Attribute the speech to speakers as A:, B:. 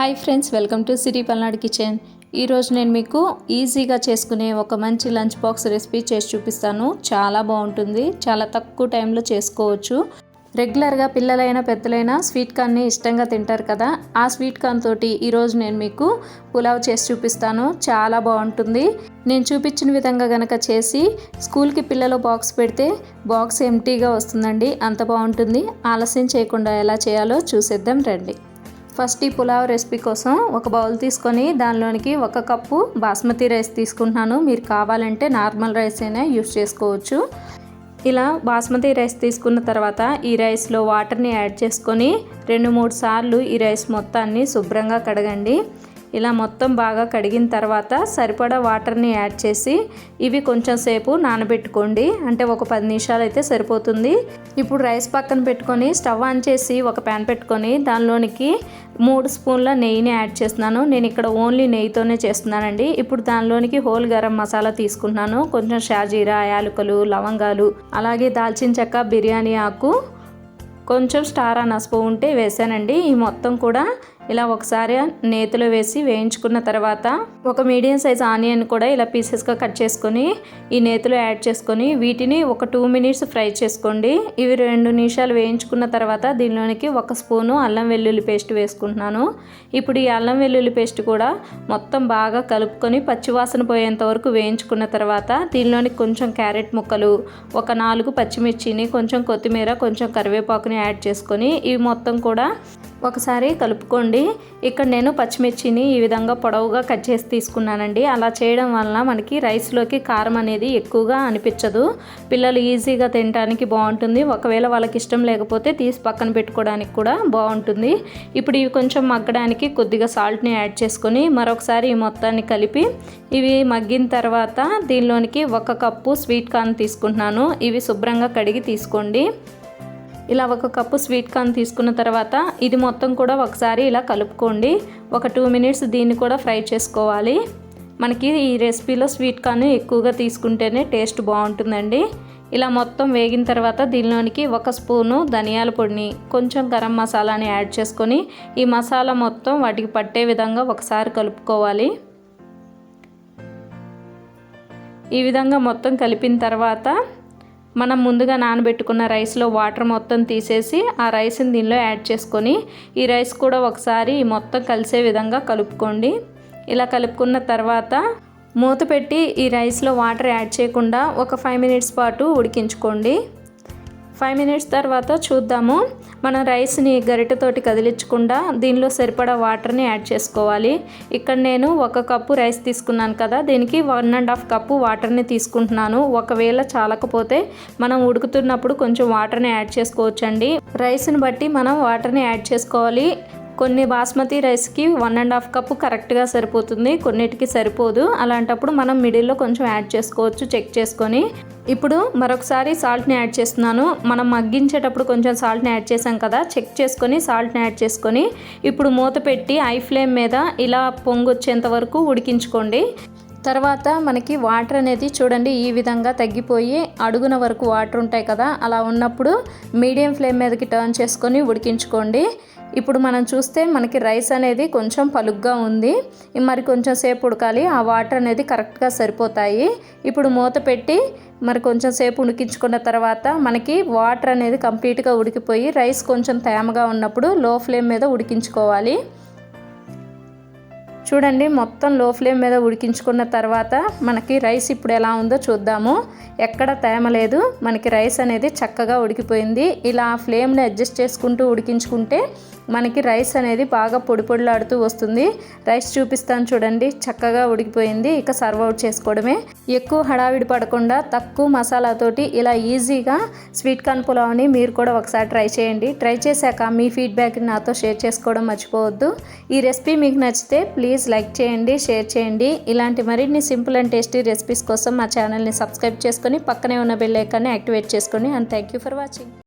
A: hi friends welcome to Siri Palnadu kitchen ఈరోజు నేను మీకు ఈజీగా చేసుకునే ఒక మంచి లంచ్ బాక్స్ రెసిపీ చేసి చూపిస్తాను చాలా బాగుంటుంది చాలా తక్కువ టైంలో చేసుకోవచ్చు రెగ్యులర్గా పిల్లలైనా పెద్దలైనా స్వీట్ కార్న్ని ఇష్టంగా తింటారు కదా ఆ స్వీట్ కార్న్ తోటి ఈరోజు నేను మీకు పులావ్ చేసి చూపిస్తాను చాలా బాగుంటుంది నేను చూపించిన విధంగా గనక చేసి స్కూల్కి పిల్లలు బాక్స్ పెడితే బాక్స్ ఎంటీగా వస్తుందండి అంత బాగుంటుంది ఆలస్యం చేయకుండా ఎలా చేయాలో చూసేద్దాం రండి ఫస్ట్ ఈ పులావ్ రెసిపీ కోసం ఒక బౌల్ తీసుకొని దానిలోనికి ఒక కప్పు బాస్మతి రైస్ తీసుకుంటున్నాను మీరు కావాలంటే నార్మల్ రైస్ అయినా యూస్ చేసుకోవచ్చు ఇలా బాస్మతి రైస్ తీసుకున్న తర్వాత ఈ రైస్లో వాటర్ని యాడ్ చేసుకొని రెండు మూడు సార్లు ఈ రైస్ మొత్తాన్ని శుభ్రంగా కడగండి ఇలా మొత్తం బాగా కడిగిన తర్వాత సరిపడా వాటర్ని యాడ్ చేసి ఇవి కొంచెం సేపు నానబెట్టుకోండి అంటే ఒక పది నిమిషాలు అయితే సరిపోతుంది ఇప్పుడు రైస్ పక్కన పెట్టుకొని స్టవ్ ఆన్ చేసి ఒక ప్యాన్ పెట్టుకొని దానిలోనికి మూడు స్పూన్ల నెయ్యిని యాడ్ చేస్తున్నాను నేను ఇక్కడ ఓన్లీ నెయ్యితోనే చేస్తున్నానండి ఇప్పుడు దానిలోనికి హోల్ గరం మసాలా తీసుకుంటున్నాను కొంచెం షాజీరా యాలకులు లవంగాలు అలాగే దాల్చిన చెక్క బిర్యానీ ఆకు కొంచెం స్టార్ అనాసపు ఉంటే వేసానండి ఈ మొత్తం కూడా ఇలా ఒకసారి నేతిలో వేసి వేయించుకున్న తర్వాత ఒక మీడియం సైజ్ ఆనియన్ కూడా ఇలా పీసెస్గా కట్ చేసుకొని ఈ నేతిలో యాడ్ చేసుకొని వీటిని ఒక టూ మినిట్స్ ఫ్రై చేసుకోండి ఇవి రెండు నిమిషాలు వేయించుకున్న తర్వాత దీనిలోనికి ఒక స్పూను అల్లం వెల్లుల్లి పేస్ట్ వేసుకుంటున్నాను ఇప్పుడు ఈ అల్లం వెల్లుల్లి పేస్ట్ కూడా మొత్తం బాగా కలుపుకొని పచ్చివాసన పోయేంత వరకు వేయించుకున్న తర్వాత దీనిలోని కొంచెం క్యారెట్ ముక్కలు ఒక నాలుగు పచ్చిమిర్చిని కొంచెం కొత్తిమీర కొంచెం కరివేపాకుని యాడ్ చేసుకొని ఇవి మొత్తం కూడా ఒకసారి కలుపుకోండి ఇక్కడ నేను పచ్చిమిర్చిని ఈ విధంగా పొడవుగా కట్ చేసి తీసుకున్నానండి అలా చేయడం వలన మనకి రైస్లోకి కారం అనేది ఎక్కువగా అనిపించదు పిల్లలు ఈజీగా తినడానికి బాగుంటుంది ఒకవేళ వాళ్ళకి ఇష్టం లేకపోతే తీసి పక్కన పెట్టుకోవడానికి కూడా బాగుంటుంది ఇప్పుడు ఇవి కొంచెం మగ్గడానికి కొద్దిగా సాల్ట్ని యాడ్ చేసుకొని మరొకసారి ఈ మొత్తాన్ని కలిపి ఇవి మగ్గిన తర్వాత దీనిలోనికి ఒక కప్పు స్వీట్ కార్న్ తీసుకుంటున్నాను ఇవి శుభ్రంగా కడిగి తీసుకోండి ఇలా ఒక కప్పు స్వీట్ కార్న్ తీసుకున్న తర్వాత ఇది మొత్తం కూడా ఒకసారి ఇలా కలుపుకోండి ఒక టూ మినిట్స్ దీన్ని కూడా ఫ్రై చేసుకోవాలి మనకి ఈ రెసిపీలో స్వీట్ కార్న్ ఎక్కువగా తీసుకుంటేనే టేస్ట్ బాగుంటుందండి ఇలా మొత్తం వేగిన తర్వాత దీనిలోనికి ఒక స్పూను ధనియాల పొడిని కొంచెం గరం మసాలాని యాడ్ చేసుకొని ఈ మసాలా మొత్తం వాటికి పట్టే విధంగా ఒకసారి కలుపుకోవాలి ఈ విధంగా మొత్తం కలిపిన తర్వాత మనం ముందుగా నానబెట్టుకున్న రైస్లో వాటర్ మొత్తం తీసేసి ఆ రైస్ని దీనిలో యాడ్ చేసుకొని ఈ రైస్ కూడా ఒకసారి మొత్తం కలిసే విధంగా కలుపుకోండి ఇలా కలుపుకున్న తర్వాత మూత పెట్టి ఈ రైస్లో వాటర్ యాడ్ చేయకుండా ఒక ఫైవ్ మినిట్స్ పాటు ఉడికించుకోండి ఫైవ్ మినిట్స్ తర్వాత చూద్దాము మనం రైస్ని గరిటెతోటి కదిలించకుండా దీనిలో సరిపడా వాటర్ని యాడ్ చేసుకోవాలి ఇక్కడ నేను ఒక కప్పు రైస్ తీసుకున్నాను కదా దీనికి వన్ అండ్ హాఫ్ కప్పు వాటర్ని తీసుకుంటున్నాను ఒకవేళ చాలకపోతే మనం ఉడుకుతున్నప్పుడు కొంచెం వాటర్ని యాడ్ చేసుకోవచ్చండి రైస్ని బట్టి మనం వాటర్ని యాడ్ చేసుకోవాలి కొన్ని బాస్మతి రైస్కి వన్ అండ్ హాఫ్ కప్పు కరెక్ట్గా సరిపోతుంది కొన్నిటికి సరిపోదు అలాంటప్పుడు మనం మిడిల్లో కొంచెం యాడ్ చేసుకోవచ్చు చెక్ చేసుకొని ఇప్పుడు మరొకసారి సాల్ట్ని యాడ్ చేస్తున్నాను మనం మగ్గించేటప్పుడు కొంచెం సాల్ట్ని యాడ్ చేసాం కదా చెక్ చేసుకొని సాల్ట్ని యాడ్ చేసుకొని ఇప్పుడు మూత పెట్టి ఐ ఫ్లేమ్ మీద ఇలా పొంగొచ్చేంత వరకు ఉడికించుకోండి తర్వాత మనకి వాటర్ అనేది చూడండి ఈ విధంగా తగ్గిపోయి అడుగున వరకు వాటర్ ఉంటాయి కదా అలా ఉన్నప్పుడు మీడియం ఫ్లేమ్ మీదకి టర్న్ చేసుకొని ఉడికించుకోండి ఇప్పుడు మనం చూస్తే మనకి రైస్ అనేది కొంచెం పలుగ్గా ఉంది మరి కొంచెం సేపు ఉడకాలి ఆ వాటర్ అనేది కరెక్ట్గా సరిపోతాయి ఇప్పుడు మూత పెట్టి మరి కొంచెం సేపు ఉడికించుకున్న తర్వాత మనకి వాటర్ అనేది కంప్లీట్గా ఉడికిపోయి రైస్ కొంచెం తేమగా ఉన్నప్పుడు లో ఫ్లేమ్ మీద ఉడికించుకోవాలి చూడండి మొత్తం లో ఫ్లేమ్ మీద ఉడికించుకున్న తర్వాత మనకి రైస్ ఇప్పుడు ఎలా ఉందో చూద్దాము ఎక్కడ తేమ లేదు మనకి రైస్ అనేది చక్కగా ఉడికిపోయింది ఇలా ఫ్లేమ్ని అడ్జస్ట్ చేసుకుంటూ ఉడికించుకుంటే మనకి రైస్ అనేది బాగా పొడి పొడిలాడుతూ వస్తుంది రైస్ చూపిస్తాను చూడండి చక్కగా ఉడికిపోయింది ఇక సర్వ్ అవుట్ చేసుకోవడమే ఎక్కువ హడావిడి పడకుండా తక్కువ మసాలాతోటి ఇలా ఈజీగా స్వీట్ కార్న్ పులావ్ని మీరు కూడా ఒకసారి ట్రై చేయండి ట్రై చేశాక మీ ఫీడ్బ్యాక్ని నాతో షేర్ చేసుకోవడం మర్చిపోవద్దు ఈ రెసిపీ మీకు నచ్చితే ప్లీజ్ ప్లీజ్ లైక్ చేయండి షేర్ చేయండి ఇలాంటి మరిన్ని సింపుల్ అండ్ టేస్టీ రెసిపీస్ కోసం మా ఛానల్ని సబ్స్క్రైబ్ చేసుకొని పక్కనే ఉన్న బెల్ ఐకాన్ని యాక్టివేట్ చేసుకొని and thank you for watching